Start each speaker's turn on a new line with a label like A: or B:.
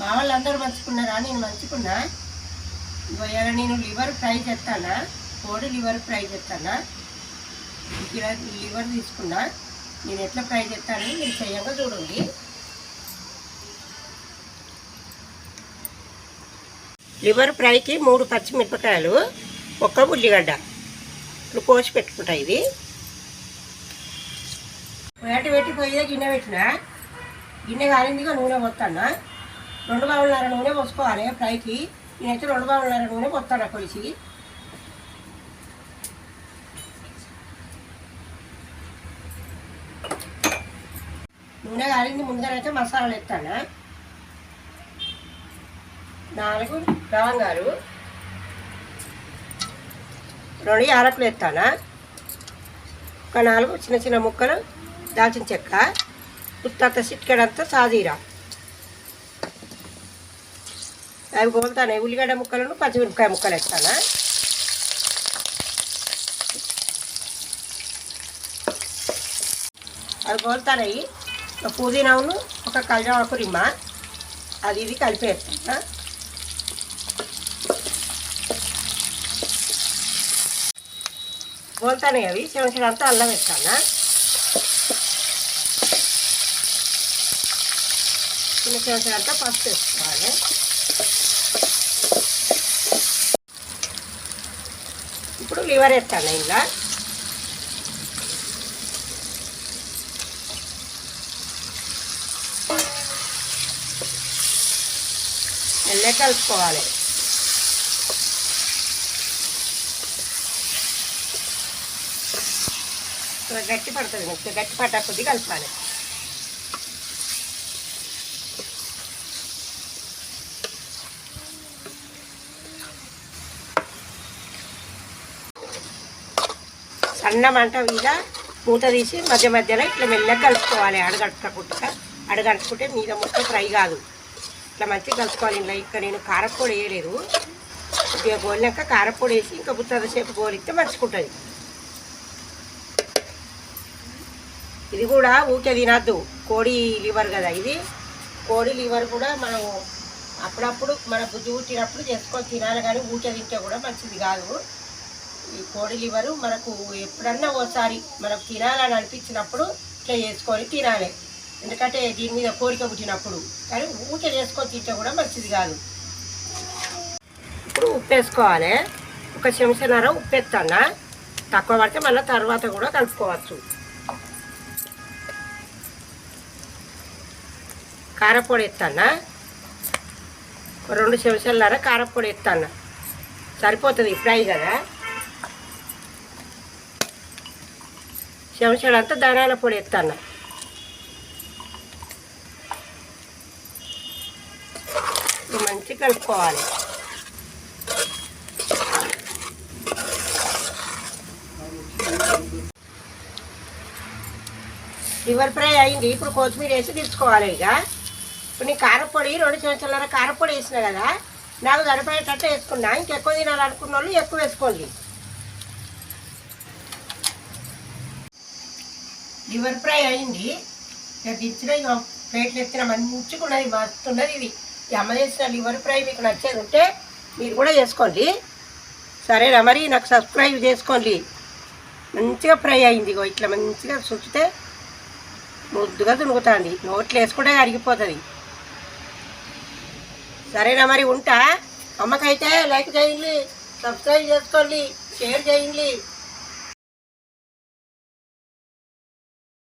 A: మా వాళ్ళందరూ మంచుకున్నారా నేను మంచుకున్నా ఇవాళ నేను లివర్ ఫ్రై చేస్తానా. కోడి లివర్ ఫ్రై చేస్తానా. ఇక్కడ లివర్ తీసుకున్నా. నేను ఎట్లా ఫ్రై చేస్తాను మీరు చేయంగా చూడండి. లివర్ ఫ్రైకి మూడు పచ్చిమిరపకాయలు ఒక్క ఉల్లిగడ్డ. ఇప్పుడు కోసి పెట్టుకుంటా ఇది. వేట పెట్టి పోయి గిన్నె పెట్టిన. గిన్నె కాలిందిగా నూనె పోతానా రెండు బావులన్నర నూనె పోసుకోవాలి ఫ్రైకి. నేనైతే రెండు బావులన్నర నూనె పోస్తాను కొలిసి నూనె కాలింది ముందుగానైతే మసాలాలు ఎత్తాను నాలుగు లవంగాలు. రెండు యాలకులు ఎత్తానా ఒక నాలుగు చిన్న చిన్న ముక్కలు దాల్చిన చెక్క. ఉత్త సిట్కెడంతా సాజీరా. అవి గోల్తానే ఉల్లిగడ్డ ముక్కలను పచ్చిమిరపకాయ ముక్కలు వేస్తానా? అవి కోలుతానవి ఒక పుదీనాను ఒక కళ్యాణకు రిమ్మ. అది ఇది కలిపి వేస్తానా? కోలుతానే అవి చిన్న అంతా అల్లం వేస్తానా? చిన్న చిన్న అంతా పసుపు వేసుకోవాలి. ఇప్పుడు లివర్ వేస్తాను ఇలా మెల్లగా కలుపుకోవాలి. గట్టి పడుతుంది కొంచెం గట్టి పడ్డ కొద్ది కలపాలి. సన్న మంట మీద మూత తీసి మధ్య మధ్యలో ఇట్లా మెల్లగా కలుపుకోవాలి. అడగట్టుకుంటా అడగట్టుకుంటే మీద మొత్తం ఫ్రై కాదు. ఇట్లా మంచిగా కలుపుకోవాలి. ఇలా ఇంకా నేను కారపొడి వేయలేదు. కొద్దిగా గోలినాక కారపొడి వేసి ఇంకా బుత్తద సేపు గోలిస్తే మంచుకుంటుంది ఇది కూడా ఊకే తినద్దు. కోడి లివర్ కదా ఇది. కోడి లివర్ కూడా మనం అప్పుడప్పుడు మన బుద్ధి పుట్టినప్పుడు చేసుకొని తినాలి కానీ ఊకే తింటే కూడా మంచిది కాదు. కోడి లివరు మనకు ఎప్పుడన్నా ఓసారి మనకు తినాలని అనిపించినప్పుడు ఇట్లా చేసుకొని తినాలి. ఎందుకంటే దీని మీద కోరిక పుట్టినప్పుడు. కానీ ఊకే చేసుకొని తింటే కూడా మంచిది కాదు. ఇప్పుడు ఉప్పు వేసుకోవాలి. ఒక చెంచనర ఉప్పు ఎత్తన్నా తక్కువ పడితే మళ్ళీ తర్వాత కూడా కలుపుకోవచ్చు. కారపొడి ఎత్తన్నా రెండు చెంచాలన్నర కారపొడి ఎత్తన్నా సరిపోతుంది ఫ్రై కదా? చెంచాడంతా ధనాల పొడి ఎత్తాను మంచిగా కలుపుకోవాలి. లివర్ ఫ్రై అయింది. ఇప్పుడు కొత్తిమీర వేసి తీసుకోవాలి ఇక. ఇప్పుడు నేను కారపొడి రెండు చెంచాలన్నర కారపొడి వేసిన కదా. నాకు సరిపోయేటట్టు వేసుకున్నా. ఇంకెక్కువ తినాలనుకున్న వాళ్ళు ఎక్కువ వేసుకోండి. లివర్ ఫ్రై అయింది. ఇక దించిన ఇక ప్లేట్లు ఎత్తిన మంచిగా ఉన్నది మస్తున్నది ఇది అమ్మ చేసిన లివర్ ఫ్రై మీకు నచ్చేది ఉంటే మీరు కూడా చేసుకోండి. సరేనా మరి? నాకు సబ్స్క్రైబ్ చేసుకోండి. మంచిగా ఫ్రై అయింది ఇగో ఇట్లా మంచిగా చుచ్చితే ముద్దుగా తుణుకుతుంది నోట్లు వేసుకుంటే అరిగిపోతుంది. సరేనా మరి? ఉంటా? అమ్మకైతే లైక్ చేయండి సబ్స్క్రైబ్ చేసుకోండి షేర్ చేయండి.